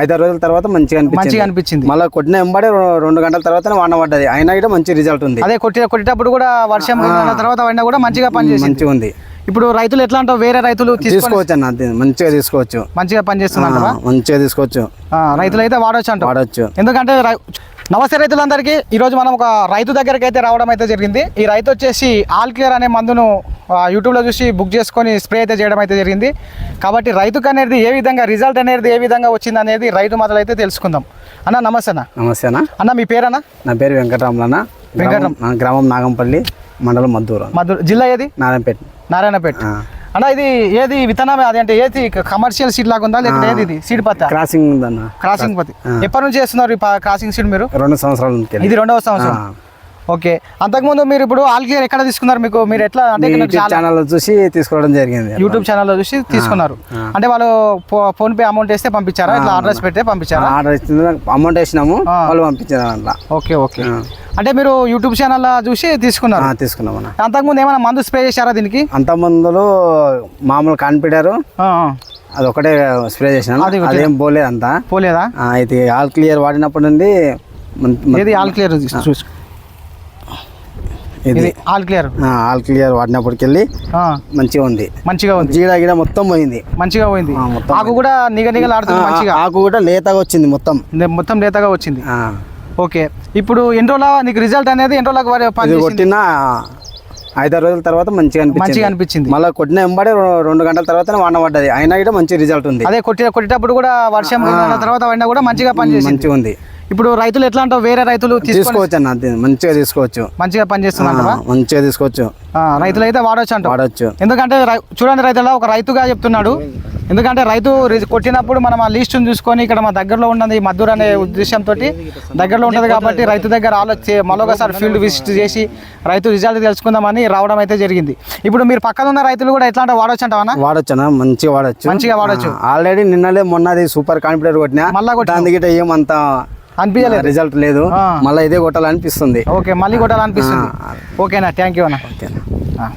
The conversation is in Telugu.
ఐదారు రోజుల తర్వాత మంచిగా మంచిగా అనిపించింది. మళ్ళీ కొట్టిన వెంబడే రెండు గంటల తర్వాత వాన పడ్డది. అయినా కూడా మంచి రిజల్ట్ ఉంది. అదే కొట్టి కొట్టేటప్పుడు కూడా వర్షం తర్వాత పడినా కూడా మంచిగా పనిచేసింది మంచిగా ఉంది. ఇప్పుడు రైతులు ఎట్లా అంటావు? వేరే రైతులు తీసుకోవచ్చు అన్న మంచిగా తీసుకోవచ్చు. మంచిగా పనిచేస్తున్నారు ఆ, మంచిగా తీసుకోవచ్చు. రైతులు అయితే వాడవచ్చు అంటావు. వాడచ్చు. ఎందుకంటే నమస్తే రైతులందరికీ. ఈరోజు మనం ఒక రైతు దగ్గరికి అయితే రావడం అయితే జరిగింది. ఈ రైతు వచ్చేసి ఆల్ క్లియర్ అనే మందును యూట్యూబ్లో చూసి బుక్ చేసుకొని స్ప్రే అయితే చేయడం అయితే జరిగింది. కాబట్టి రైతుకు అనేది ఏ విధంగా రిజల్ట్ అనేది ఏ విధంగా వచ్చింది అనేది రైతు మొదలు అయితే తెలుసుకుందాం. అన్న నమస్తే అన్న. నమస్తే అన్న. అన్న మీ పేరన్నా? నా పేరు వెంకటరాములన్న వెంకటరామ్. గ్రామం- నాగంపల్లి మండలం మద్దూరు. మధు జిల్లా ఏది? నారాయణపేట. నారాయణపేట. అన్న ఇది ఏది విత్తనం అది అంటే ఏది కమర్షియల్ సీడ్ లాగా ఉందా? లేకపోతే ఏది ఇది? సీడ్ పత్త? క్రాసింగ్ ఉందన్న. క్రాసింగ్ పత్తి. ఎప్పటి నుంచి చేస్తున్నారు క్రాసింగ్ సీడ్ మీరు? రెండు సంవత్సరాల ఇది రెండవ సంవత్సరం. ఓకే. అంతకుముందు మీరు ఇప్పుడు ఆల్ క్లియర్ ఎక్కడ తీసుకున్నారు మీకు? మీరు ఎట్లా అంటే ఛానల్ చూసి తీసుకోవడం జరిగింది యూట్యూబ్ ఛానల్లో చూసి తీసుకున్నారు. అంటే వాళ్ళు ఫోన్ పే అమౌంట్ వేస్తే పంపించారా? ఇట్లా అడ్రస్ పెడితే పంపించారా? ఆర్డర్ ఇచ్చింది అమౌంట్ వేసినాము వాళ్ళు పంపించారు అట్లా ఓకే ఓకే. అంటే మీరు యూట్యూబ్ ఛానల్ చూసి తీసుకున్నారు? ఆ, తీసుకున్నామన్న అంతకుముందు ఏమైనా మందు స్ప్రే చేశారా దీనికి? అంత ముందులో మామూలు కాన్పిడారు. ఆ. అది ఒకటే స్ప్రే చేసినాను. అది పోలేదు అంతా పోలేదా? ఇది ఆల్ క్లియర్ వాడినప్పటి నుండి ఆల్ క్లియర్ చూసి ఇది. All clear? ఆల్ క్లియర్ వాడినప్పటికెళ్ళి మంచిగా ఉంది. మంచిగా ఉంది. జీడ గిడ మొత్తం పోయింది. మంచిగా పోయింది. ఆకు కూడా నిగ నిగలాడుతుంది మంచిగా? ఆకు కూడా లేతగా వచ్చింది మొత్తం. మొత్తం లేతగా వచ్చింది. ఓకే. ఇప్పుడు ఎన్ని నీకు రిజల్ట్ అనేది ఎన్ని రోజులకు కొట్టిన ఐదారు రోజుల తర్వాత మంచిగా మంచిగా అనిపించింది. అనిపించింది మళ్ళీ కొట్టిన వెంబడే రెండు గంటల తర్వాత వాన పడ్డది. అయినా కూడా మంచి రిజల్ట్ ఉంది. అదే కొట్టి కొట్టేటప్పుడు కూడా వర్షం తర్వాత పడినా కూడా మంచిగా పనిచేసింది. మంచిగా ఉంది. ఇప్పుడు రైతులు ఎట్లా అంటావు? వేరే రైతులు తీసుకోవచ్చు అన్న మంచిగా తీసుకోవచ్చు. మంచిగా పనిచేస్తున్నారు ఆ, మంచిగా తీసుకోవచ్చు. రైతులు అయితే వాడవచ్చు అంటావు? వాడచ్చు. ఎందుకంటే చూడండి రైతుల ఒక రైతుగా చెప్తున్నాడు. ఎందుకంటే రైతు కొట్టినప్పుడు మనం ఆ లిస్టును చూసుకొని ఇక్కడ మా దగ్గరలో ఉన్నది మద్దూరు అనే ఉద్దేశంతో దగ్గరలో ఉంటుంది కాబట్టి రైతు దగ్గర ఆలోచి మరొకసారి ఫీల్డ్ విజిట్ చేసి రైతు రిజల్ట్ తెలుసుకుందామని రావడం అయితే జరిగింది. ఇప్పుడు మీరు పక్కన ఉన్న రైతులు కూడా ఎట్లా అంటే వాడవచ్చు అంటావా? వాడచ్చు మంచిగా వాడచ్చు. మంచిగా వాడొచ్చు. ఆల్రెడీ నిన్నలే మొన్నది సూపర్ కాన్ఫిడెంట్ కొట్టినా. మళ్ళా కొట్టినావు. దాని గిట్ట ఏమంత అనిపించలేదు. రిజల్ట్ లేదు. మళ్ళీ ఇదే కొట్టాలనిపిస్తుంది. ఓకే మళ్ళీ కొట్టాలనిపిస్తుంది. ఓకేనా థ్యాంక్ యూ అన్న. ఓకేనా.